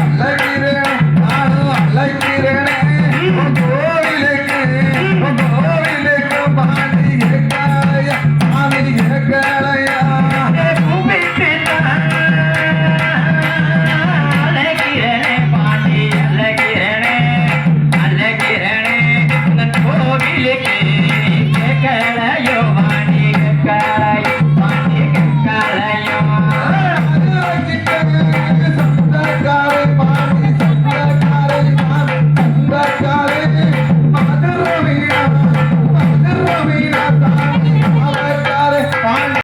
அழகிறேன் நானும் அழகிறேன்